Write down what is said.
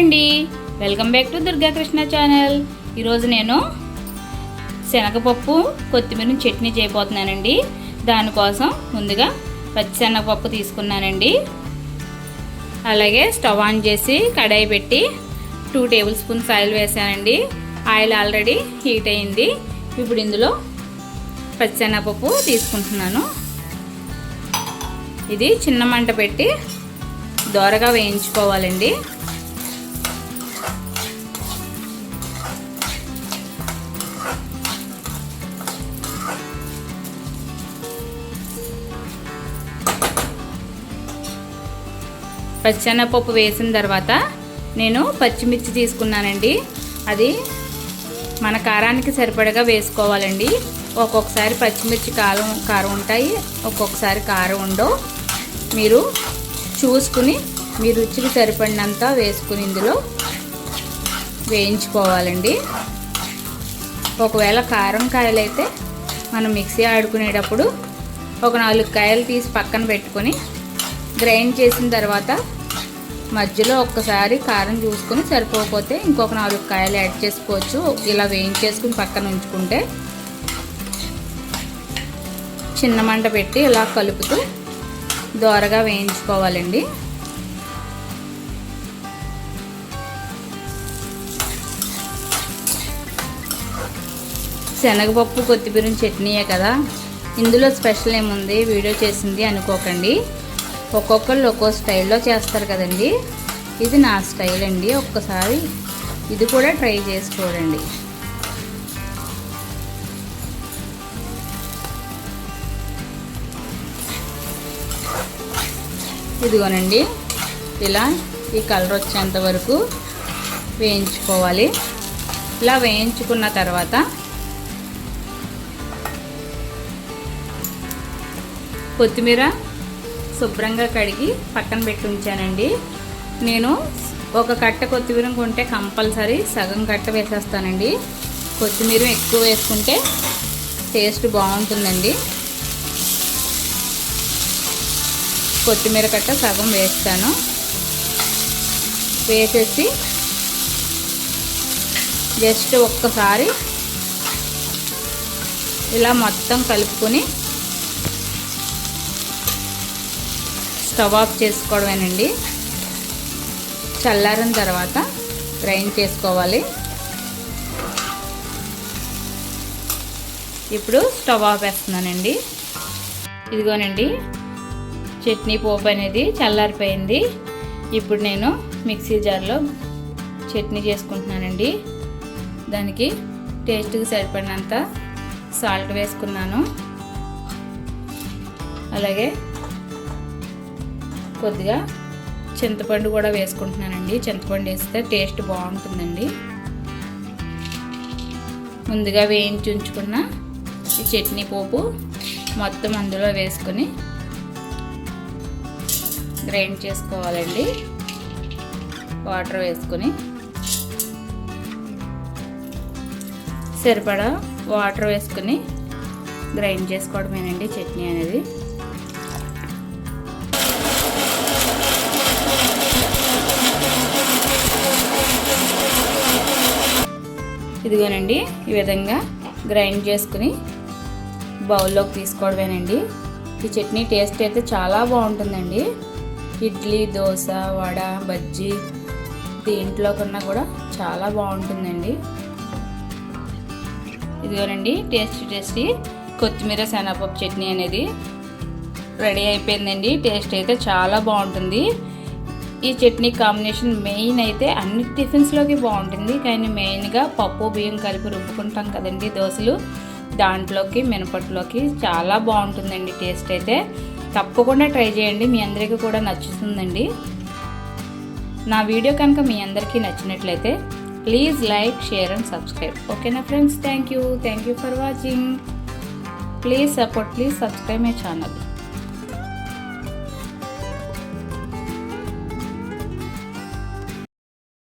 అండి. Welcome back to Durgakrishna channel ఈరోజు నేను శనగపప్పు కొత్తిమీర చట్నీ చేయబోతున్నానండి. దానికోసం ముందుగా పచ్చిశనగపప్పు తీసుకున్నానండి. అలాగే స్టవ్ ఆన్ చేసి కడాయి పెట్టి టూ టేబుల్ స్పూన్స్ ఆయిల్ వేసానండి. ఆయిల్ ఆల్రెడీ హీట్ అయింది. ఇప్పుడు ఇందులో పచ్చిశనగపప్పు తీసుకుంటున్నాను. ఇది చిన్న మంట పెట్టి దోరగా వేయించుకోవాలండి. పచ్చెనపప్పు వేసిన తర్వాత నేను పచ్చిమిర్చి తీసుకున్నానండి. అది మన కారానికి సరిపడగా వేసుకోవాలండి. ఒక్కొక్కసారి పచ్చిమిర్చి కారం కారం ఉంటాయి. ఒక్కొక్కసారి కారం ఉండవు. మీరు చూసుకుని మీ రుచికి సరిపడినంత వేసుకుని ఇందులో వేయించుకోవాలండి. ఒకవేళ కారం కాయలు అయితే మనం మిక్సీ ఆడుకునేటప్పుడు ఒక నాలుగు కాయలు తీసి పక్కన పెట్టుకొని గ్రైండ్ చేసిన తర్వాత మధ్యలో ఒక్కసారి కారం చూసుకొని సరిపోకపోతే ఇంకొక నాలుగు కాయలు యాడ్ చేసుకోవచ్చు. ఇలా వేయించేసుకుని పక్కన ఉంచుకుంటే చిన్న మంట పెట్టి ఇలా కలుపుతూ దోరగా వేయించుకోవాలండి. శనగపప్పు కొత్తిమీర చట్నీయే కదా. ఇందులో స్పెషల్ ఏముంది? వీడియో చేసింది అనుకోకండి. ఒక్కొక్కళ్ళు ఒక్కో స్టైల్లో చేస్తారు కదండి. ఇది నా స్టైల్ అండి. ఒక్కసారి ఇది కూడా ట్రై చేసి చూడండి. ఇదిగోనండి. ఇలా ఈ కలర్ వచ్చేంత వరకు వేయించుకోవాలి. ఇలా వేయించుకున్న తర్వాత కొత్తిమీర శుభ్రంగా కడిగి పక్కన పెట్టి ఉంచానండి. నేను ఒక కట్ట కొత్తిమీర కొంటే కంపల్సరీ సగం కట్ట వేసేస్తానండి. కొత్తిమీర ఎక్కువ వేసుకుంటే టేస్ట్ బాగుంటుందండి. కొత్తిమీర కట్ట సగం వేస్తాను. వేసేసి జస్ట్ ఒక్కసారి ఇలా మొత్తం కలుపుకొని స్టవ్ ఆఫ్ చేసుకోవడమేనండి. చల్లారిన తర్వాత గ్రైండ్ చేసుకోవాలి. ఇప్పుడు స్టవ్ ఆఫ్ వేస్తున్నానండి. ఇదిగోనండి చట్నీ పోపు అనేది చల్లారిపోయింది. ఇప్పుడు నేను మిక్సీ జార్లో చట్నీ చేసుకుంటున్నానండి. దానికి టేస్ట్కి సరిపడినంత సాల్ట్ వేసుకున్నాను. అలాగే కొద్దిగా చింతపండు కూడా వేసుకుంటున్నానండి. చింతపండు వేస్తే టేస్ట్ బాగుంటుందండి. ముందుగా వేయించి ఉంచుకున్న ఈ చట్నీ పోపు మొత్తం అందులో వేసుకొని గ్రైండ్ చేసుకోవాలండి. వాటర్ వేసుకొని సరిపడా వాటర్ వేసుకొని గ్రైండ్ చేసుకోవడమేనండి చట్నీ అనేది. ఇదిగోనండి ఈ విధంగా గ్రైండ్ చేసుకుని బౌల్లోకి తీసుకోవడమేనండి. ఈ చట్నీ టేస్ట్ అయితే చాలా బాగుంటుందండి. ఇడ్లీ దోశ వడ బజ్జీ దీంట్లో కన్నా కూడా చాలా బాగుంటుందండి. ఇదిగోనండి టేస్టీ టేస్టీ కొత్తిమీర శనగపప్పు చట్నీ అనేది రెడీ అయిపోయిందండి. టేస్ట్ అయితే చాలా బాగుంటుంది. ఈ చట్నీ కాంబినేషన్ మెయిన్ అయితే అన్ని టిఫిన్స్లోకి బాగుంటుంది. కానీ మెయిన్గా పప్పు బియ్యం కలిపి రుబ్బుకుంటాం కదండి దోశలు. దాంట్లోకి మినపట్లోకి చాలా బాగుంటుందండి టేస్ట్ అయితే. తప్పకుండా ట్రై చేయండి. మీ అందరికీ కూడా నచ్చుతుందండి. నా వీడియో కనుక మీ అందరికీ నచ్చినట్లయితే please like share and subscribe. ఓకేనా friends? Thank you. Thank you for watching. Please support please subscribe my channel.